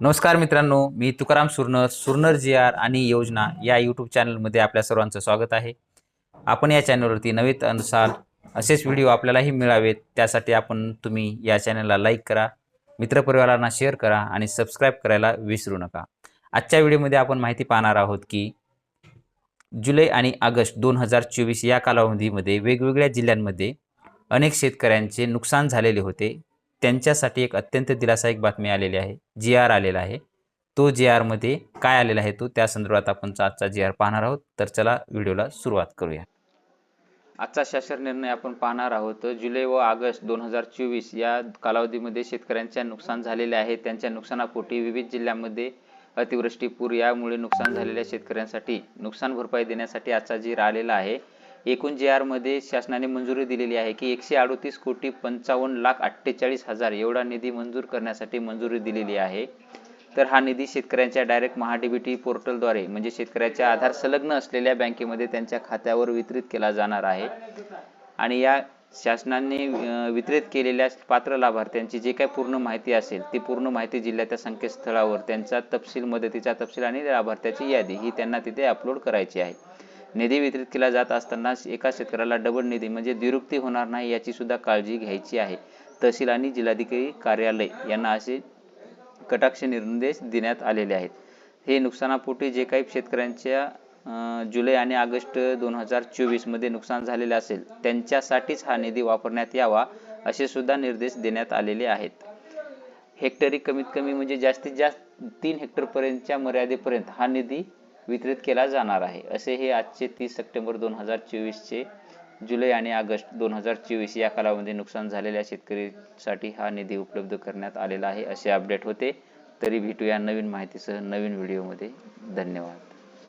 नमस्कार मित्रांनो मी तुकाराम सुरनर सुरनर जी आर आणि योजना या यूट्यूब चॅनलमध्ये आपल्या सर्वांचं स्वागत आहे. आपण या चॅनलवरती नवे अनुसार असेच व्हिडिओ आपल्यालाही मिळावेत त्यासाठी आपण तुम्ही या चॅनलला लाईक करा मित्रपरिवारांना शेअर करा आणि सबस्क्राईब करायला विसरू नका. आजच्या व्हिडिओमध्ये आपण माहिती पाहणार आहोत की जुलै आणि ऑगस्ट दोन हजार चोवीस या कालावधीमध्ये वेगवेगळ्या जिल्ह्यांमध्ये अनेक शेतकऱ्यांचे नुकसान झालेले होते. त्यांच्यासाठी एक अत्यंत दिलासायक बातमी आलेली आहे. जी आर आलेला आहे. तो जी आरमध्ये काय आलेला आहे तो त्या संदर्भात आपण आजचा जी आर पाहणार आहोत. तर चला व्हिडिओला सुरुवात करूया. आजचा शासन निर्णय आपण पाहणार आहोत. जुलै व ऑगस्ट दोन हजार चोवीस या कालावधीमध्ये शेतकऱ्यांच्या नुकसान झालेले आहे. त्यांच्या नुकसानापोटी विविध जिल्ह्यांमध्ये अतिवृष्टी पूर यामुळे नुकसान झालेल्या शेतकऱ्यांसाठी नुकसान भरपाई देण्यासाठी आजचा जी आलेला आहे. एकूण जे आरमध्ये शासनाने मंजुरी दिलेली आहे की एकशे अडोतीस कोटी पंचावन्न लाख अठ्ठेचाळीस हजार एवढा निधी मंजूर करण्यासाठी मंजुरी दिलेली आहे. तर हा निधी शेतकऱ्यांच्या डायरेक्ट महाडीबीटी पोर्टलद्वारे म्हणजे शेतकऱ्याच्या आधार संलग्न असलेल्या बँकेमध्ये त्यांच्या खात्यावर वितरित केला जाणार आहे. आणि या शासनाने वितरित केलेल्या पात्र लाभार्थ्यांची जे काही पूर्ण माहिती असेल ती पूर्ण माहिती जिल्ह्याच्या संकेतस्थळावर त्यांचा तपशील मदतीचा तपशील आणि लाभार्थ्याची यादी ही त्यांना तिथे अपलोड करायची आहे. निधी वितरित केला जात असताना एका शेतकऱ्याला डबल निधी म्हणजे दिरुक्ती होणार नाही याची सुद्धा काळजी घ्यायची आहे. तहसील आणि जिल्हाधिकारी कार्यालय यांना असे कटाक्ष निर्देश देण्यात आलेले आहेत. हे नुकसानापोटी जे काही शेतकऱ्यांच्या जुलै आणि ऑगस्ट दोन हजार चोवीसमध्ये नुकसान झालेले असेल त्यांच्यासाठीच हा निधी वापरण्यात यावा असे सुद्धा निर्देश देण्यात आलेले आहेत. हेक्टरी कमीत कमी म्हणजे जास्तीत जास्त तीन हेक्टरपर्यंतच्या मर्यादेपर्यंत हा निधी वितरित केला जाणार आहे. असे हे आजचे तीस सप्टेंबर दोन हजार चोवीसचे जुलै आणि ऑगस्ट दोन हजार चोवीस या कालावधीमध्ये नुकसान झालेल्या शेतकरीसाठी हा निधी उपलब्ध करण्यात आलेला आहे असे अपडेट होते. तरी भेटूया नवीन माहितीसह नवीन व्हिडिओमध्ये. धन्यवाद.